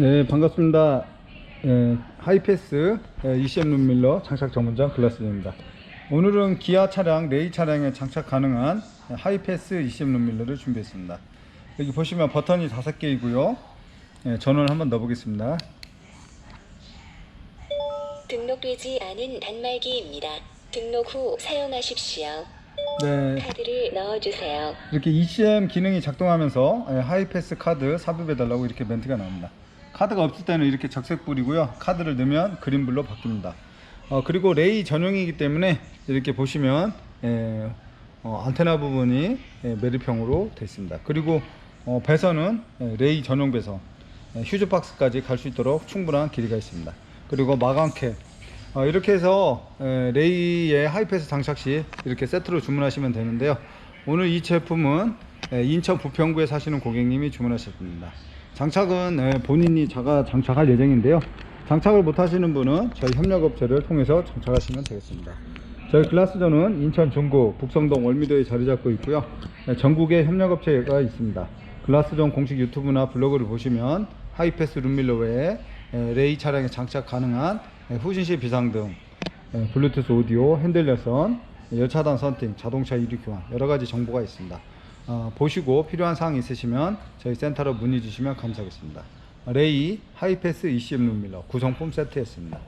네, 반갑습니다. 예, 하이패스 예, ECM 룸밀러 장착 전문점 글라스입니다. 오늘은 기아 차량, 레이 차량에 장착 가능한 하이패스 ECM 룸밀러를 준비했습니다. 여기 보시면 버튼이 다섯 개이고요. 예, 전원을 한번 넣어보겠습니다. 등록되지 않은 단말기입니다. 등록 후 사용하십시오. 네, 카드를 넣어주세요. 이렇게 ECM 기능이 작동하면서 예, 하이패스 카드 삽입해달라고 이렇게 멘트가 나옵니다. 카드가 없을 때는 이렇게 적색불이고요. 카드를 넣으면 그린불로 바뀝니다. 어, 그리고 레이 전용이기 때문에 이렇게 보시면 예, 어, 안테나 부분이 예, 매립형으로 되어 있습니다. 그리고 어, 배선은 예, 레이 전용 배선, 예, 휴즈 박스까지 갈 수 있도록 충분한 길이가 있습니다. 그리고 마감캡 어, 이렇게 해서 에, 레이의 하이패스 장착 시 이렇게 세트로 주문하시면 되는데요. 오늘 이 제품은 에, 인천 부평구에 사시는 고객님이 주문하셨습니다. 장착은 에, 본인이 자가 장착할 예정인데요. 장착을 못 하시는 분은 저희 협력업체를 통해서 장착하시면 되겠습니다. 저희 글라스존은 인천 중구 북성동 월미도에 자리 잡고 있고요. 에, 전국에 협력업체가 있습니다. 글라스존 공식 유튜브나 블로그를 보시면 하이패스 룸밀러 외에 에, 레이 차량에 장착 가능한 에, 후진시 비상등, 에, 블루투스 오디오, 핸들 열선, 열차단 선팅, 자동차 이류 교환 여러 가지 정보가 있습니다. 어, 보시고 필요한 사항 있으시면 저희 센터로 문의 주시면 감사하겠습니다. 레이 하이패스 ECM 룸밀러 구성품 세트였습니다.